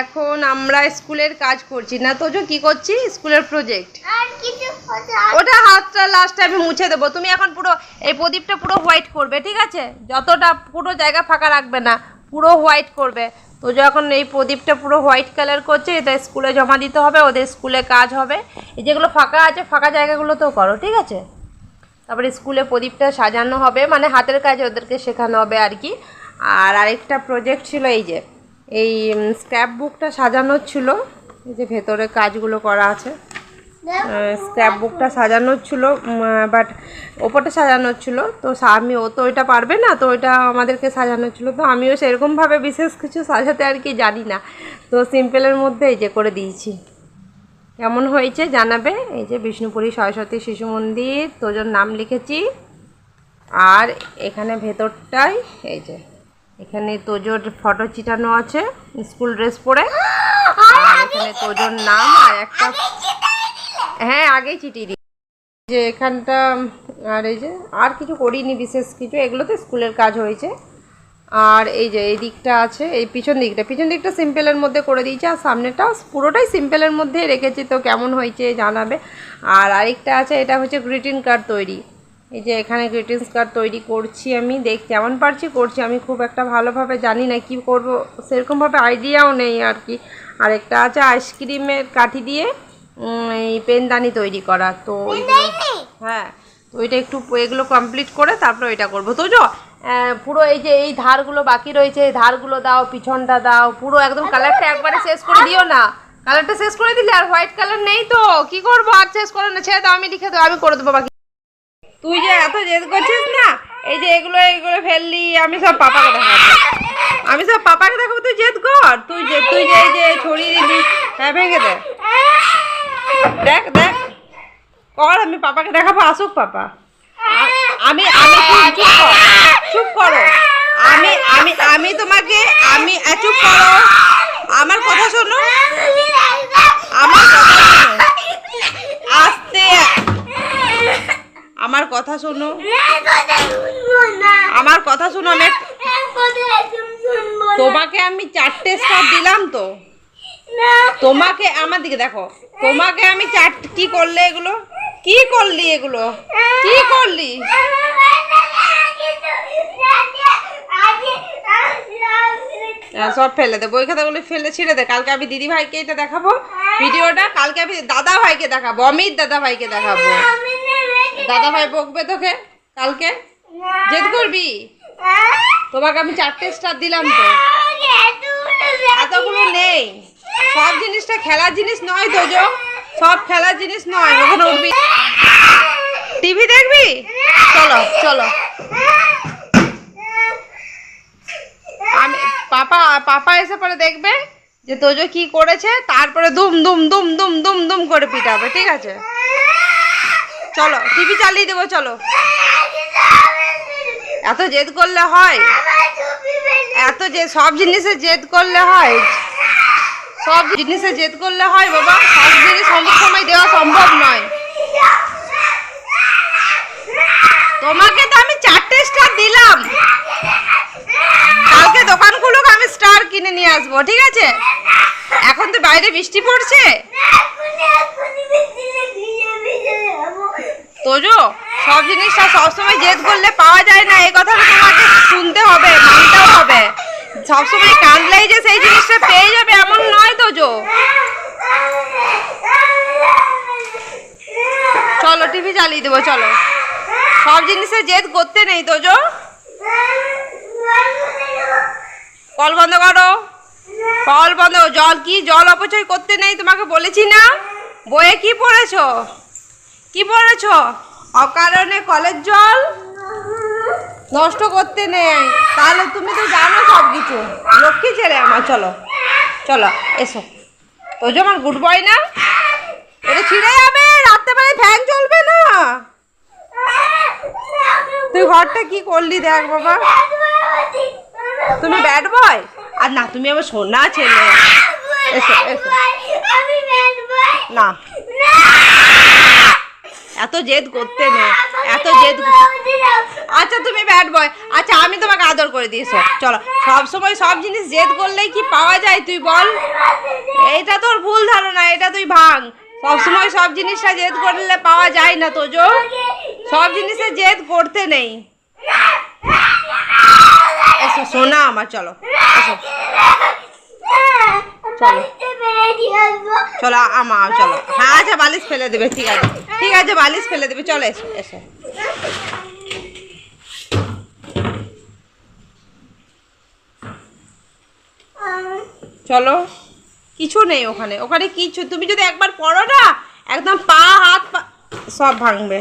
এখন আমরা স্কুলের কাজ করছি। না তোজো কি করছি স্কুলের প্রজেক্ট ওটা হাতটা লাস্টে আমি মুছে দেবো। তুমি এখন পুরো এই প্রদীপটা পুরো হোয়াইট করবে ঠিক আছে? যতটা পুরো জায়গা ফাঁকা রাখবে না পুরো হোয়াইট করবে। তো যখন এই প্রদীপটা পুরো হোয়াইট কালার করছে এটা স্কুলে জমা দিতে হবে ওদের স্কুলে কাজ হবে। এই যেগুলো ফাঁকা আছে ফাঁকা জায়গাগুলোতেও করো ঠিক আছে? তারপরে স্কুলে প্রদীপটা সাজানো হবে মানে হাতের কাজ ওদেরকে শেখানো হবে আর কি। আর আরেকটা প্রজেক্ট ছিল এই যে এই স্ক্র্যাপ বুকটা সাজানোর ছিল। এই যে ভেতরে কাজগুলো করা আছে। স্ক্র্যাপ বুকটা সাজানোর ছিল বাট ওপরটা সাজানোর ছিল। তো আমি, ও তো ওইটা পারবে না, তো ওইটা আমাদেরকে সাজানোর ছিল। তো আমিও সেরকমভাবে বিশেষ কিছু সাজাতে আর কি জানি না। তো সিম্পলের মধ্যে এই যে করে দিয়েছি। কেমন হয়েছে জানাবে? এই যে বিষ্ণুপুরী সরস্বতী শিশু মন্দির, তোজন নাম লিখেছি। আর এখানে ভেতরটাই, এই যে। এখানে তোজোর ফটো চিটানো আছে স্কুল ড্রেস পরে। আর এখানে তোজোর নাম আর একটা হ্যাঁ আগেই চিটিয়ে দিই। যে এখানটা আর এই যে আর কিছু করিনি বিশেষ কিছু এগুলোতে স্কুলের কাজ হয়েছে। আর এই যে এই দিকটা আছে এই পিছন দিকটা। পিছন দিকটা সিম্পলের মধ্যে করে দিয়েছে আর সামনেটা পুরোটাই সিম্পলের মধ্যে রেখেছি তো কেমন হয়েছে জানাবে। আর আরেকটা আছে এটা হচ্ছে গ্রিটিং কার্ড তৈরি। এই যে এখানে গ্রিটিংস কার্ড তৈরি করছি আমি দেখ যেমন পারছি করছি আমি খুব একটা ভালোভাবে জানি না কি করব সেরকমভাবে আইডিয়াও নেই আর কি। আরেকটা আছে আইসক্রিমের কাঠি দিয়ে এই পেনদানি তৈরি করা তো হ্যাঁ তো ওইটা একটু এগুলো কমপ্লিট করে তারপরে ওইটা করব। তো যো পুরো এই যে এই ধারগুলো বাকি রয়েছে এই ধারগুলো দাও পিছনটা দাও পুরো একদম কালারটা একবারে শেষ করে দিও না। কালারটা শেষ করে দিলে আর হোয়াইট কালার নেই তো কি করব? আর শেষ করে না ছেড়ে দাও আমি লিখে দেবো আমি করে দেবো বাকি। তুই যে এত জেদ করছিস না? এই যে এগুলো এগুলো ফেললি, আমি সব পাপাকে দেখাবো। আমি সব পাপাকে দেখাবো, তুই জেদ কর। তুই যে তুই যে এই যে ছড়িয়ে দিলি হ্যাঁ ভেঙে দে। দেখ দেখ। কর, আমি পাপাকে দেখাবো, আসুক পাপা। আমি আমি চুপ কর। চুপ করো। আমি আমি আমি তোমাকে, আমি চুপ করো। আমার কথা শোনো আমার কথা শোনো আস্তে আমার কথা শোনো। আমার কথা শোনো আমি তোমাকে আমি চারটে স্টার দিলাম তো। তোমাকে আমার দিকে দেখো। তোমাকে আমি চার কি করলে এগুলো? কি করলি এগুলো? কি করলি? হ্যাঁ, সব ফেলে দে। বই খাতাগুলো ফেলে ছিঁড়ে দে। কালকে আমি দিদি ভাইকে এটা দেখাবো। ভিডিওটা কালকে আমি দাদা ভাইকে দেখাবো অমিত দাদা ভাইকে দেখাবো দাদা ভাই বকবে তোকে কালকে? জেদ করবি? তোমাকে আমি চারটে স্টার দিলাম তো। এতগুলো নেই। সব জিনিসটা খেলার জিনিস নয় তো সব খেলার জিনিস নয়, ওখানে উঠবি। টিভি দেখবি? চলো চলো। আমি, পাপা পাপা এসে পরে দেখবে যে তোজো কি করেছে, তারপরে দুম দুম দুম দুম দুম দুম করে পিটাবে, ঠিক আছে? চলো টিভি চালিয়ে দেবো, চলো। এত জেদ করলে হয়। এত যে, সব জিনিসে জেদ করলে হয়। সব জিনিসে জেদ করলে হয়, বাবা। সব জিনিস সব সময় দেওয়া সম্ভব নয়। তোমাকে তো আমি চারটে স্টার দিলাম। কালকে দোকান খুলুক আমি স্টার কিনে নিয়ে আসব, ঠিক আছে? এখন তো বাইরে বৃষ্টি পড়ছে। তোজো সব জিনিসটা সবসময় জেদ করলে পাওয়া যায় না, এই কথাটা তোমাকে শুনতে হবে, মানতেও হবে। সবসময় কাঁদলেই যে সেই জিনিসটা পেয়ে যাবে, এমন নয় তো, জো। চলো, টিভি চালিয়ে দেবো, চলো। সব জিনিসে জেদ করতে নেই তো, জো। কল বন্ধ করো। কল বন্ধ, জল কি জল অপচয় করতে নেই তোমাকে বলেছি না? বইয়ে কি পড়েছো? কি পড়েছো? অকারণে কলের জল নষ্ট করতে নেই। তাহলে তুমি তো জানো সব কিছু লক্ষ্মী ছেলে আমার চলো। চলো এসো। তোজো আমার গুড বয় না এটা ছিঁড়ে যাবে। রাত্রেবেলায় ফ্যান চলবে না। তুই ঘরটা কি করলি দেখ বাবা। তুমি ব্যাড বয় আর না তুমি আমার সোনা ছেলে। এসো এসো। না। এত জেদ করতে নেই এত জেদ আচ্ছা তুমি ব্যাড বয় আচ্ছা আমি তোমাকে আদর করে দিয়েছ। চলো সব সময় সব জিনিস জেদ করলেই কি পাওয়া যায় তুই বল? এইটা তোর ভুল ধারণা এটা তুই ভাঙ। সব সময় সব জিনিসটা জেদ করলে পাওয়া যায় না তোজো। সব জিনিসে জেদ করতে নেই। এসো সোনা আমার চলো। এসো। চলো। চলো আমা চলো। হ্যাঁ আচ্ছা বালিশ ফেলে দেবে, ঠিক আছে। ঠিক আছে, বালিশ ফেলে দেবে, চলো, এসো এসো। চলো। কিছু নেই ওখানে। ওখানে কিছু তুমি যদি একবার পড়ো না, একদম পা, হাত, পা সব ভাঙবে।